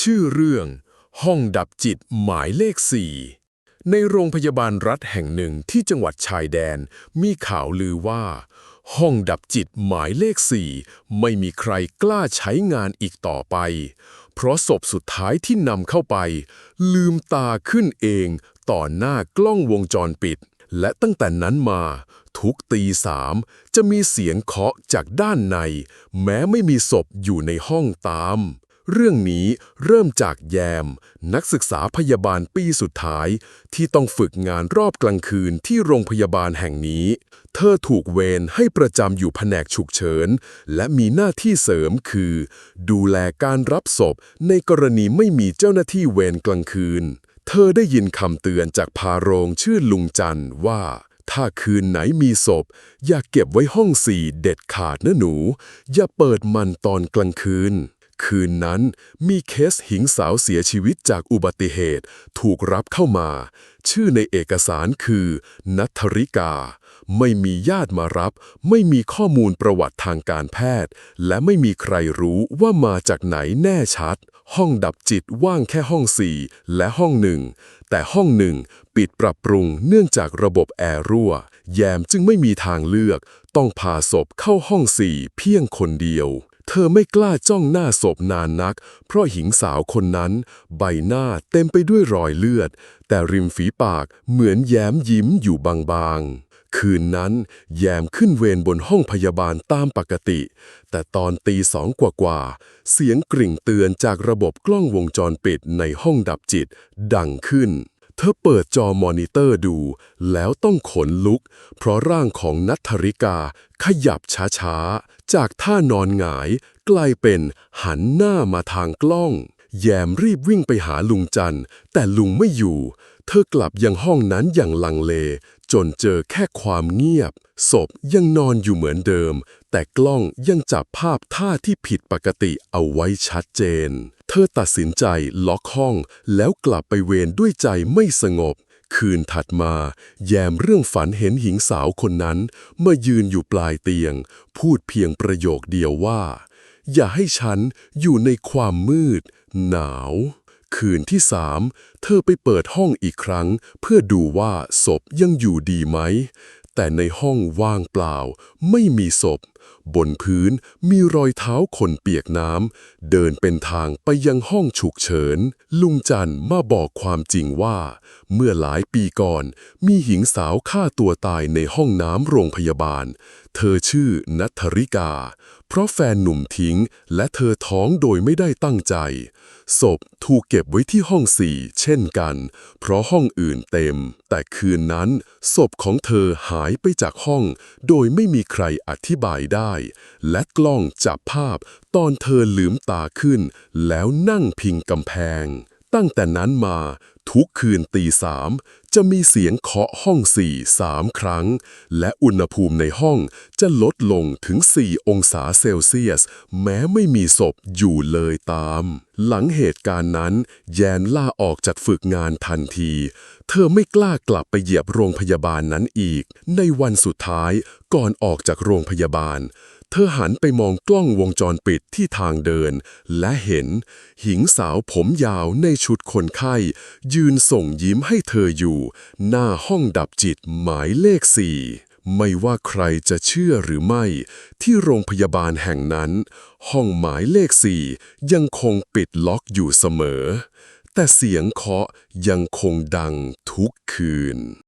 ชื่อเรื่อง ห้องดับจิตหมายเลขสี่ในโรงพยาบาลรัฐแห่งหนึ่งที่จังหวัดชายแดน มีข่าวลือว่า ห้องดับจิตหมายเลขสี่ไม่มีใครกล้าใช้งานอีกต่อไป เพราะศพสุดท้ายที่นำเข้าไป ลืมตาขึ้นเองต่อหน้ากล้องวงจรปิด และตั้งแต่นั้นมา ทุกตีสามจะมีเสียงเคาะจากด้านใน แม้ไม่มีศพอยู่ในห้องตาม เรื่องนี้เริ่มจากแยม นักศึกษาพยาบาลปีสุดท้าย ที่ต้องฝึกงานรอบกลางคืนที่โรงพยาบาลแห่งนี้ เธอถูกเวรให้ประจำอยู่แผนกฉุกเฉิน และมีหน้าที่เสริมคือ ดูแลการรับศพในกรณีไม่มีเจ้าหน้าที่เวรกลางคืน เธอได้ยินคำเตือนจากพาโรงชื่อลุงจันว่าถ้าคืนไหนมีศพ อย่าเก็บไว้ห้องสี่เด็ดขาดนะหนู อย่าเปิดมันตอนกลางคืน คืนนั้นมีเคสหญิงสาวเสียชีวิตจากอุบัติเหตุถูกรับเข้ามา ชื่อในเอกสารคือนัทธริกา ไม่มีญาติมารับ ไม่มีข้อมูลประวัติทางการแพทย์ และไม่มีใครรู้ว่ามาจากไหนแน่ชัด ห้องดับจิตว่างแค่ห้องสี่และห้องหนึ่ง แต่ห้องหนึ่งปิดปรับปรุงเนื่องจากระบบแอร์รั่ว แยมจึงไม่มีทางเลือก ต้องพาศพเข้าห้องสี่เพียงคนเดียว เธอไม่กล้าจ้องหน้าศพนานนัก เพราะหญิงสาวคนนั้น ใบหน้าเต็มไปด้วยรอยเลือด แต่ริมฝีปากเหมือนแย้มยิ้มอยู่บางๆ คืนนั้น แยมขึ้นเวรบนห้องพยาบาลตามปกติ แต่ตอนตีสองกว่าๆ เสียงกริ่งเตือนจากระบบกล้องวงจรปิดในห้องดับจิต ดังขึ้น เธอเปิดจอมอนิเตอร์ดู แล้วต้องขนลุก เพราะร่างของนัทธริกาขยับช้าๆ จากท่านอนหงาย กลายเป็นหันหน้ามาทางกล้อง แยมรีบวิ่งไปหาลุงจันแต่ลุงไม่อยู่ เธอกลับยังห้องนั้นอย่างลังเล จนเจอแค่ความเงียบ ศพยังนอนอยู่เหมือนเดิม แต่กล้องยังจับภาพท่าที่ผิดปกติเอาไว้ชัดเจน เธอตัดสินใจล็อกห้อง แล้วกลับไปเวรด้วยใจไม่สงบ คืนถัดมา แยมเรื่องฝันเห็นหญิงสาวคนนั้นมายืนอยู่ปลายเตียง พูดเพียงประโยคเดียวว่า อย่าให้ฉันอยู่ในความมืด หนาว คืนที่สามเธอไปเปิดห้องอีกครั้ง เพื่อดูว่าศพยังอยู่ดีไหม แต่ในห้องว่างเปล่า ไม่มีศพบนพื้นมีรอยเท้าคนเปียกน้ำ เดินเป็นทางไปยังห้องฉุกเฉิน ลุงจันมาบอกความจริงว่า เมื่อหลายปีก่อน มีหญิงสาวฆ่าตัวตายในห้องน้ำโรงพยาบาล เธอชื่อนัทธริกา เพราะแฟนหนุ่มทิ้ง และเธอท้องโดยไม่ได้ตั้งใจ ศพถูกเก็บไว้ที่ห้องสี่เช่นกัน เพราะห้องอื่นเต็ม แต่คืนนั้น ศพของเธอหายไปจากห้อง โดยไม่มีใครอธิบายได้ และกล้องจับภาพตอนเธอลืมตาขึ้น แล้วนั่งพิงกำแพง ตั้งแต่นั้นมา ทุกคืนตีสามจะมีเสียงเคาะห้องสี่สามครั้ง และอุณหภูมิในห้องจะลดลงถึง 4 องศาเซลเซียส แม้ไม่มีศพอยู่เลยตาม หลังเหตุการณ์นั้น แยนล่าออกจากฝึกงานทันที เธอไม่กล้ากลับไปเหยียบโรงพยาบาลนั้นอีก ในวันสุดท้ายก่อนออกจากโรงพยาบาลเธอหันไปมองกล้องวงจรปิดที่ทางเดิน และเห็น หญิงสาวผมยาวในชุดคนไข้ยืนส่งยิ้มให้เธออยู่ หน้าห้องดับจิตหมายเลขสี่ไม่ว่าใครจะเชื่อหรือไม่ ที่โรงพยาบาลแห่งนั้น ห้องหมายเลขสี่ยังคงปิดล็อกอยู่เสมอ แต่เสียงเคาะยังคงดังทุกคืน